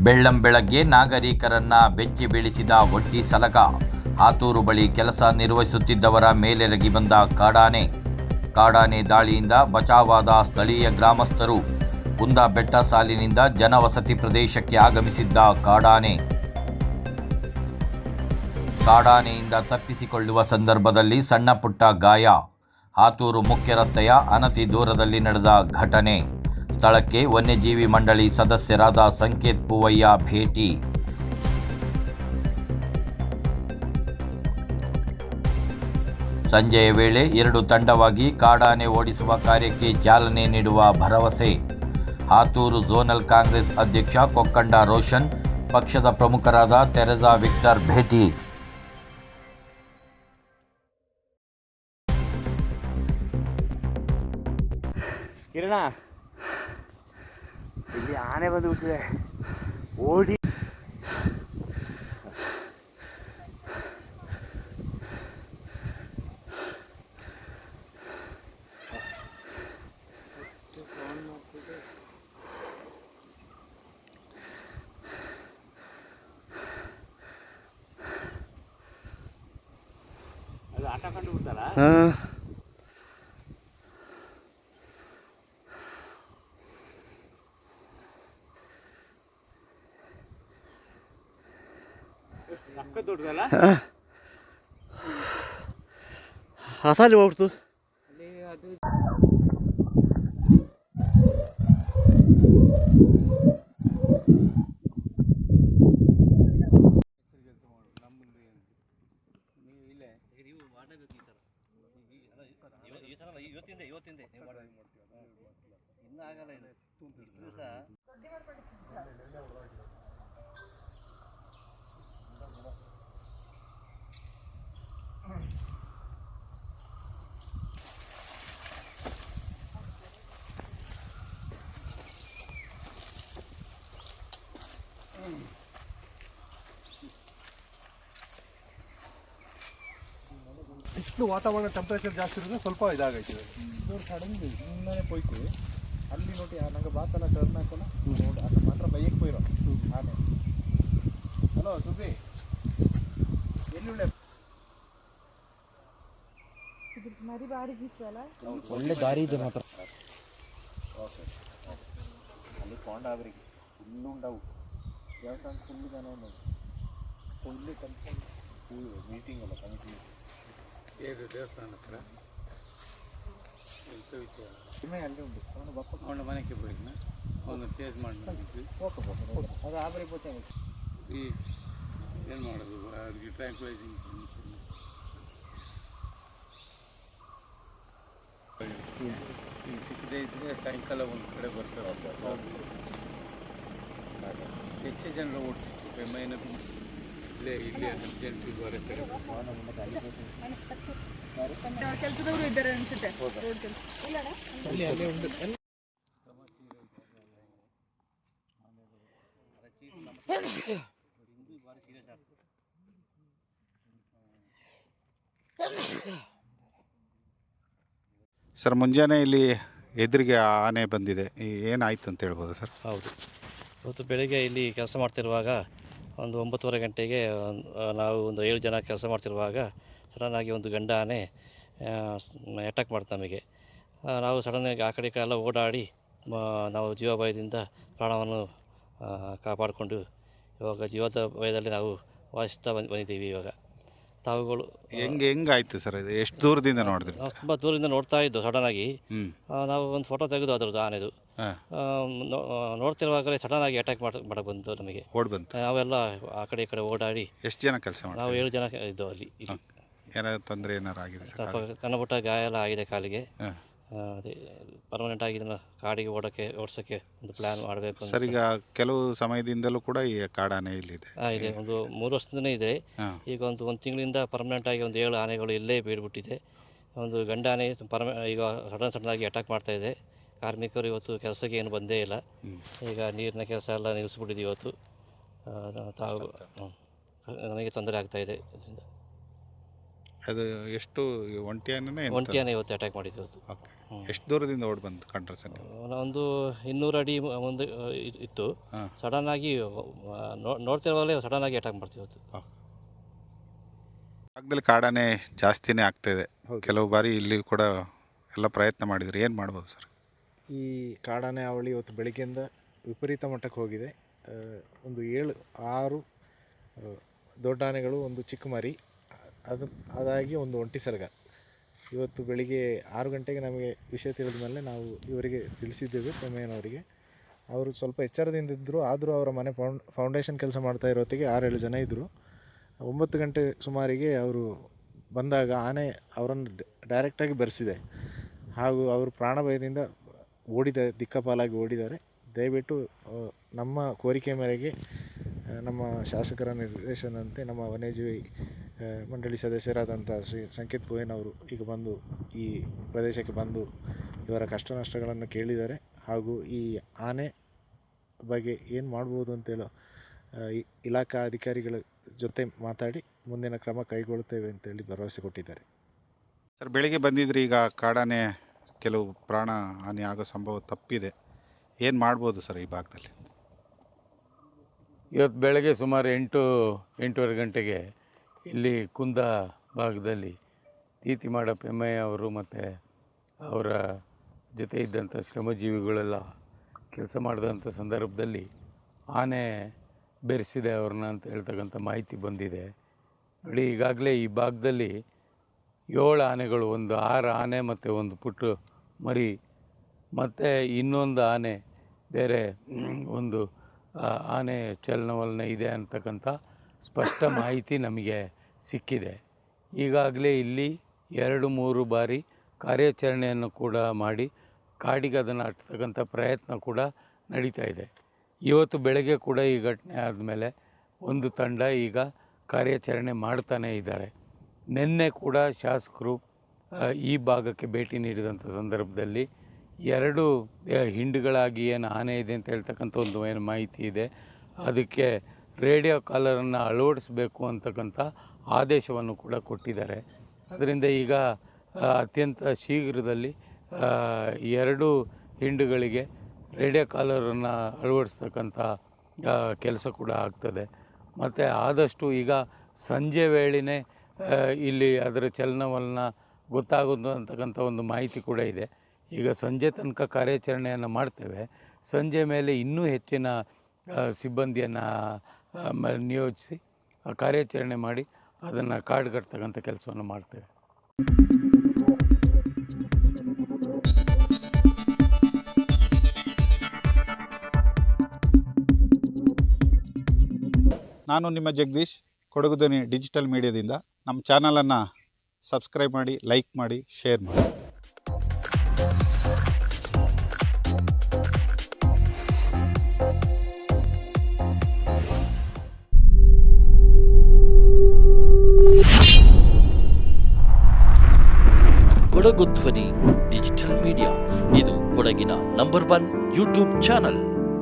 ಬೆಳ್ಳಂಬೆಳಗ್ಗೆ ನಾಗರಿಕರನ್ನ ಬೆಚ್ಚಿ ಬೀಳಿಸಿದ ಒಡ್ಡಿ ಸಲಕ ಹಾತೂರು ಬಳಿ ಕೆಲಸ ನಿರ್ವಹಿಸುತ್ತಿದ್ದವರ ಮೇಲೆರಗಿ ಬಂದ ಕಾಡಾನೆ. ಕಾಡಾನೆ ದಾಳಿಯಿಂದ ಬಚಾವಾದ ಸ್ಥಳೀಯ ಗ್ರಾಮಸ್ಥರು. ಕುಂದ ಬೆಟ್ಟ ಸಾಲಿನಿಂದ ಜನವಸತಿ ಪ್ರದೇಶಕ್ಕೆ ಆಗಮಿಸಿದ್ದ ಕಾಡಾನೆ. ಕಾಡಾನೆಯಿಂದ ತಪ್ಪಿಸಿಕೊಳ್ಳುವ ಸಂದರ್ಭದಲ್ಲಿ ಸಣ್ಣ ಪುಟ್ಟ ಗಾಯ. ಹಾತೂರು ಮುಖ್ಯ ರಸ್ತೆಯ ಅನತಿ ದೂರದಲ್ಲಿ ನಡೆದ ಘಟನೆ. ಸ್ಥಳಕ್ಕೆ ವನ್ಯಜೀವಿ ಮಂಡಳಿ ಸದಸ್ಯರಾದ ಸಂಕೇತ್ ಪೂವಯ್ಯ ಭೇಟಿ. ಸಂಜೆಯ ವೇಳೆ ಎರಡು ತಂಡವಾಗಿ ಕಾಡಾನೆ ಓಡಿಸುವ ಕಾರ್ಯಕ್ಕೆ ಚಾಲನೆ ನೀಡುವ ಭರವಸೆ. ಹಾತೂರು ಝೋನಲ್ ಕಾಂಗ್ರೆಸ್ ಅಧ್ಯಕ್ಷ ಕೊಕ್ಕಂಡ ರೋಷನ್, ಪಕ್ಷದ ಪ್ರಮುಖರಾದ ತೆರೆಸಾ ವಿಕ್ಟರ್ ಭೇಟಿ. ಕಿರಣ ಇಲ್ಲಿ ಆನೆ ಬಂದು ಬಿಟ್ಟಿದೆ ಓಡಿ. ಅದು ಆಟ ಕಂಡು ಬಿಡ್ತಾರ? ಹಸಾಲಿ ಹೋಗ್ತು ಅಲ್ಲಿ ಅದು ಇವತ್ತಿಂದ ಬಿಸಿಲು ವಾತಾವರಣ ಟೆಂಪರೇಚರ್ ಜಾಸ್ತಿ ಇರೋದು ಸ್ವಲ್ಪ ಇದಾಗೈತೆ. ಇದು ಸಡನ್ಲಿ ಸುಮ್ಮನೆ ಪೋಯ್ತು. ಅಲ್ಲಿ ನೋಡಿ ನಂಗೆ ಬಾತಲ್ಲ ಟರ್ನ್ ಹಾಕೋಣ. ನೋಡಿ ಅದು ಮಾತ್ರ ಬೈಯಕ್ಕೆ ಪೋಯಿರೋ. ಆನೆ. ಹಲೋ ಸುಬ್ಬಿ ಎಲ್ಲಿ ಮರಿ ಬಾರಿ ಒಳ್ಳೆ ದಾರಿ ಇದೆ ಮಾತ್ರ. ಓಕೆ ಅಲ್ಲಿ ಕೊಂಡ ಅವರಿಗೆ ಫುಲ್ಲು ಉಂಡವು. ದೇವಸ್ಥಾನ ಫುಲ್ ಜನ ಉಂಡವು ಫುಲ್ಲಿ ಕನ್ಫರ್ಮ್ ಮೀಟಿಂಗ್ ಅಲ್ಲ ಕಮಿಟಿ ಏದು ದೇವಸ್ಥಾನ ಹತ್ರ. ವಿಚಾರ ಕಡಿಮೆ ಅಲ್ಲಿ ಉಂಟು. ಅವನು ಬಪ್ಪ ಅವನ ಮನೆಗೆ ಹೋಗಿದ್ನ ಅವನು ಚೇಂಜ್ ಮಾಡಿ ಅದು ಆಬರಿ ಪೋತೆ ಈ ಏನು ಮಾಡೋದು? ಅದಕ್ಕೆ ಟ್ರಾಂಕ್ವಲೈಸಿಂಗ್ ಈ ಸಿಕ್ಕದೇ ಇದ್ದರೆ ಸಾಯಂಕಾಲ ಒಂದು ಕಡೆ ಬರ್ತಾರೆ. ಹೆಚ್ಚು ಜನರು ಓಡ್ತಿತ್ತು ಮೈನ ಇಲ್ಲೇ ಇಲ್ಲೇ ಕೆಲಸದವರು ಇದ್ದಾರೆ ಅನ್ಸುತ್ತೆ. ರೋಡ್ ಕೆಲಸ. ಸರ್ ಮುಂಜಾನೆ ಇಲ್ಲಿ ಎದುರಿಗೆ ಆನೆ ಬಂದಿದೆ. ಈ- ಏನಾಯ್ತು ಅಂತ ಹೇಳ್ಬೋದು ಸರ್? ಹೌದು. ಇವತ್ತು ಬೆಳಿಗ್ಗೆ ಇಲ್ಲಿ ಕೆಲಸ ಮಾಡ್ತಿರುವಾಗ ಒಂದು ಒಂಬತ್ತುವರೆ ಗಂಟೆಗೆ ನಾವು ಒಂದು ಏಳು ಜನ ಕೆಲಸ ಮಾಡ್ತಿರುವಾಗ ಸಡನ್ನಾಗಿ ಒಂದು ಗಂಡ ಆನೆ ಅಟ್ಯಾಕ್ ಮಾಡ್ತು ನಮಗೆ. ನಾವು ಸಡನ್ನಾಗಿ ಆ ಕಡೆ ಎಲ್ಲ ಓಡಾಡಿ ನಾವು ನಾವು ಜೀವಭಯದಿಂದ ಪ್ರಾಣವನ್ನು ಕಾಪಾಡಿಕೊಂಡು ಇವಾಗ ಜೀವದ ಭಯದಲ್ಲಿ ನಾವು ವಾಸಿಸ್ತಾ ಬಂದು ಬಂದಿದ್ದೀವಿ ಇವಾಗ. ತಾವುಗಳು ಹೆಂಗೆ ಹೆಂಗಾಯ್ತು ಸರ್ ಇದು? ಎಷ್ಟು ದೂರದಿಂದ ನೋಡಿದ್ರಿ? ನಾವು ತುಂಬ ದೂರದಿಂದ ನೋಡ್ತಾ ಇದ್ದು ಸಡನ್ನಾಗಿ. ನಾವು ಒಂದು ಫೋಟೋ ತೆಗೆದು ಅದ್ರದ್ದು ಆನೆದು. ಹಾಂ. ಸಡನ್ ಆಗಿ ನೋಡ್ತಿರುವಾಗಲೇ ಅಟ್ಯಾಕ್ ಮಾಡಿ ಮಾಡಕ್ಕೆ ಬಂತು ನಮಗೆ. ಓಡ್ ಬಂತು. ನಾವೆಲ್ಲ ಆ ಕಡೆ ಈ ಕಡೆ ಓಡಾಡಿ ಎಷ್ಟು ಜನ ಕೆಲಸ ನಾವು ಏಳು ಜನ ಇದ್ದವು ಅಲ್ಲಿ ಇಲ್ಲಿ. ಏನಾದ್ರು ತೊಂದರೆ ಏನಾರು ಆಗಿದೆ ಸ್ವಲ್ಪ ಸಣ್ಣಪುಟ್ಟ ಗಾಯ ಎಲ್ಲ ಆಗಿದೆ ಕಾಲಿಗೆ. ಅದೇ ಪರ್ಮನೆಂಟ್ ಆಗಿ ಇದನ್ನು ಕಾಡಿಗೆ ಓಡೋಕ್ಕೆ ಓಡಿಸೋಕ್ಕೆ ಒಂದು ಪ್ಲ್ಯಾನ್ ಮಾಡಬೇಕು ಸರ್ ಈಗ ಕೆಲವು ಸಮಯದಿಂದಲೂ ಕೂಡ ಈ ಕಾಡಾನೆ ಇಲ್ಲಿದೆ. ಇದೆ. ಒಂದು ಮೂರು ವರ್ಷದಿಂದ ಇದೆ. ಈಗ ಒಂದು ಒಂದು ತಿಂಗಳಿಂದ ಪರ್ಮನೆಂಟ್ ಆಗಿ ಒಂದು ಏಳು ಆನೆಗಳು ಇಲ್ಲೇ ಬೀಳ್ಬಿಟ್ಟಿದೆ. ಒಂದು ಗಂಡ ಆನೆ ಪರ್ಮ ಈಗ ಸಡನ್ ಸಡನ್ ಆಗಿ ಅಟ್ಯಾಕ್ ಮಾಡ್ತಾ ಇದೆ. ಕಾರ್ಮಿಕರು ಇವತ್ತು ಕೆಲಸಕ್ಕೆ ಏನು ಬಂದೇ ಇಲ್ಲ. ಈಗ ನೀರಿನ ಕೆಲಸ ಎಲ್ಲ ನಿಲ್ಲಿಸ್ಬಿಟ್ಟಿದೆ ಇವತ್ತು. ಆ, ತಾವು ನಮಗೆ ತೊಂದರೆ ಆಗ್ತಾ ಇದೆ ಇದರಿಂದ. ಅದು ಎಷ್ಟು ಒಂಟಿಯಾನೇ ಒಂಟಿಯಾನೆ ಇವತ್ತು ಅಟ್ಯಾಕ್ ಮಾಡಿದ್ದು ಇವತ್ತು. Okay hmm. ಎಷ್ಟು ದೂರದಿಂದ ಓಡ್ ಬಂದು ಕಂಡ್ರೆ ಸರ್ ಅವನ ಒಂದು ಇನ್ನೂರು ಅಡಿ ಒಂದು ಮುಂದೆ ಆ, ಇ- ಇತ್ತು. ಹಾ. ಸಡನ್ ಆಗಿ ನೋಡ್ತಿರುವಾಗಲೇ ಸಡನ್ ಆಗಿ ಅಟ್ಯಾಕ್ ಮಾಡ್ತೀವಿ ಇವತ್ತು. ಭಾಗದಲ್ಲಿ ಕಾಡಾನೆ ಜಾಸ್ತಿನೇ ಆಗ್ತಾ ಇದೆ. ಕೆಲವು ಬಾರಿ ಇಲ್ಲಿ ಕೂಡ ಎಲ್ಲ ಪ್ರಯತ್ನ ಮಾಡಿದ್ರು ಏನು ಮಾಡ್ಬೋದು ಸರ್? ಈ ಕಾಡಾನೆ ಅವಳಿ ಇವತ್ತು ಬೆಳಗ್ಗೆಯಿಂದ ವಿಪರೀತ ಮಟ್ಟಕ್ಕೆ ಹೋಗಿದೆ. ಒಂದು ಏಳು, ಆರು ದೊಡ್ಡ ಆನೆಗಳು, ಒಂದು ಚಿಕ್ಕ ಮರಿ, ಅದು, ಅದಾಗಿ ಒಂದು ಒಂಟಿ ಸರ್ಗ. ಇವತ್ತು ಬೆಳಿಗ್ಗೆ ಆರು ಗಂಟೆಗೆ ನಮಗೆ ವಿಷಯ ತಿಳಿದ ಮೇಲೆ ನಾವು ಇವರಿಗೆ ತಿಳಿಸಿದ್ದೇವೆ ಪ್ರಮೇಯನವರಿಗೆ ಅವರು ಸ್ವಲ್ಪ ಎಚ್ಚರದಿಂದ ಇದ್ದರು ಆದರೂ ಅವರ ಮನೆ ಫೌಂಡ್ ಫೌಂಡೇಶನ್ ಕೆಲಸ ಮಾಡ್ತಾ ಇರೋ ಹೊತ್ತಿಗೆ ಆರೇಳು ಜನ ಇದ್ದರು ಒಂಬತ್ತು ಗಂಟೆ ಸುಮಾರಿಗೆ ಅವರು ಬಂದಾಗ ಆನೆ ಅವರನ್ನು ಡೈರೆಕ್ಟಾಗಿ ಬರೆಸಿದೆ. ಹಾಗೂ ಅವರು ಪ್ರಾಣ ಭಯದಿಂದ ಓಡಿದ ದಿಕ್ಕಪಾಲಾಗಿ ಓಡಿದ್ದಾರೆ. ದಯವಿಟ್ಟು ನಮ್ಮ ಕೋರಿಕೆ ಮೇರೆಗೆ ನಮ್ಮ ಶಾಸಕರ ನಿರ್ದೇಶನದಂತೆ ನಮ್ಮ ವನ್ಯಜೀವಿ ಮಂಡಳಿ ಸದಸ್ಯರಾದಂಥ ಶ್ರೀ ಸಂಕೇತ್ ಅವರು ಈಗ ಬಂದು ಈ ಪ್ರದೇಶಕ್ಕೆ ಬಂದು ಇವರ ಕಷ್ಟ ನಷ್ಟಗಳನ್ನು ಕೇಳಿದ್ದಾರೆ. ಹಾಗೂ ಈ ಆನೆ ಬಗ್ಗೆ ಏನು ಮಾಡ್ಬೋದು ಅಂತೇಳೋ ಇಲಾಖಾ ಅಧಿಕಾರಿಗಳ ಜೊತೆ ಮಾತಾಡಿ ಮುಂದಿನ ಕ್ರಮ ಕೈಗೊಳ್ಳುತ್ತೇವೆ ಅಂತೇಳಿ ಭರವಸೆ ಕೊಟ್ಟಿದ್ದಾರೆ. ಸರ್, ಬೆಳಿಗ್ಗೆ ಬಂದಿದ್ರಿ ಈಗ ಕಾಡಾನೆ ಕೆಲವು ಪ್ರಾಣ ಹಾನಿ ಆಗೋ ಸಂಭವ ತಪ್ಪಿದೆ. ಏನು ಮಾಡ್ಬೋದು ಸರ್ ಈ ಭಾಗದಲ್ಲಿ? ಇವತ್ತು ಬೆಳಗ್ಗೆ ಸುಮಾರು ಎಂಟು, ಎಂಟೂವರೆ ಗಂಟೆಗೆ ಇಲ್ಲಿ ಕುಂದ ಭಾಗದಲ್ಲಿ ತೀತಿ ಮಾಡ ಪೆಮ್ಮಯ್ಯ ಅವರು ಮತ್ತು ಅವರ ಜೊತೆ ಇದ್ದಂಥ ಶ್ರಮಜೀವಿಗಳೆಲ್ಲ ಕೆಲಸ ಮಾಡಿದಂಥ ಸಂದರ್ಭದಲ್ಲಿ ಆನೆ ಬೆರೆಸಿದೆ ಅವ್ರನ್ನ ಅಂತ ಹೇಳ್ತಕ್ಕಂಥ ಮಾಹಿತಿ ಬಂದಿದೆ. ನೋಡಿ, ಈಗಾಗಲೇ ಈ ಭಾಗದಲ್ಲಿ ಏಳು ಆನೆಗಳು, ಒಂದು ಆರು ಆನೆ ಮತ್ತು ಒಂದು ಪುಟ್ಟು ಮರಿ, ಮತ್ತು ಇನ್ನೊಂದು ಆನೆ, ಬೇರೆ ಒಂದು ಆನೆ ಚಲನವಲನ ಇದೆ ಅಂತಕ್ಕಂಥ ಸ್ಪಷ್ಟ ಮಾಹಿತಿ ನಮಗೆ ಸಿಕ್ಕಿದೆ. ಈಗಾಗಲೇ ಇಲ್ಲಿ ಎರಡು ಮೂರು ಬಾರಿ ಕಾರ್ಯಾಚರಣೆಯನ್ನು ಕೂಡ ಮಾಡಿ ಕಾಡಿಗೆ ಅದನ್ನು ಹಟ್ತಕ್ಕಂಥ ಪ್ರಯತ್ನ ಕೂಡ ನಡೀತಾ ಇದೆ. ಇವತ್ತು ಬೆಳಗ್ಗೆ ಕೂಡ ಈ ಘಟನೆ ಆದಮೇಲೆ ಒಂದು ತಂಡ ಈಗ ಕಾರ್ಯಾಚರಣೆ ಮಾಡ್ತಾನೇ ಇದ್ದಾರೆ. ನಿನ್ನೆ ಕೂಡ ಶಾಸಕರು ಈ ಭಾಗಕ್ಕೆ ಭೇಟಿ ನೀಡಿದಂಥ ಸಂದರ್ಭದಲ್ಲಿ ಎರಡು ಹಿಂಡುಗಳಾಗಿ ಏನು ಆನೆ ಇದೆ ಅಂತ ಹೇಳ್ತಕ್ಕಂಥ ಒಂದು ಏನು ಮಾಹಿತಿ ಇದೆ. ಅದಕ್ಕೆ ರೇಡಿಯೋ ಕಾಲರನ್ನು ಅಳವಡಿಸಬೇಕು ಅಂತಕ್ಕಂಥ ಆದೇಶವನ್ನು ಕೂಡ ಕೊಟ್ಟಿದ್ದಾರೆ. ಅದರಿಂದ ಈಗ ಅತ್ಯಂತ ಶೀಘ್ರದಲ್ಲಿ ಎರಡು ಹಿಂಡುಗಳಿಗೆ ರೇಡಿಯೋ ಕಾಲರನ್ನು ಅಳವಡಿಸ್ತಕ್ಕಂಥ ಕೆಲಸ ಕೂಡ ಆಗ್ತದೆ. ಮತ್ತು ಆದಷ್ಟು ಈಗ ಸಂಜೆ ವೇಳೆನೇ ಇಲ್ಲಿ ಅದರ ಚಲನವಲನ ಗೊತ್ತಾಗೋದು ಅಂತಕ್ಕಂಥ ಒಂದು ಮಾಹಿತಿ ಕೂಡ ಇದೆ. ಈಗ ಸಂಜೆ ತನಕ ಕಾರ್ಯಾಚರಣೆಯನ್ನು ಮಾಡ್ತೇವೆ. ಸಂಜೆ ಮೇಲೆ ಇನ್ನೂ ಹೆಚ್ಚಿನ ಸಿಬ್ಬಂದಿಯನ್ನು ನಿಯೋಜಿಸಿ ಕಾರ್ಯಾಚರಣೆ ಮಾಡಿ ಅದನ್ನು ಕಾಡ್ಗಟ್ತಕ್ಕಂಥ ಕೆಲಸವನ್ನು ಮಾಡ್ತೇವೆ. ನಾನು ನಿಮ್ಮ ಜಗದೀಶ್. ಕೊಡಗು ಧ್ವನಿ ಡಿಜಿಟಲ್ ಮೀಡಿಯಾದಿಂದ ನಮ್ಮ ಚಾನಲನ್ನು ಸಬ್ಸ್ಕ್ರೈಬ್ ಮಾಡಿ ಲೈಕ್ ಮಾಡಿ ಶೇರ್ ಮಾಡಿ. ಕೊಡಗು ಧ್ವನಿ ಡಿಜಿಟಲ್ ಮೀಡಿಯಾ ಇದು ಕೊಡಗಿನ ನಂಬರ್ ಒನ್ ಯೂಟ್ಯೂಬ್ ಚಾನಲ್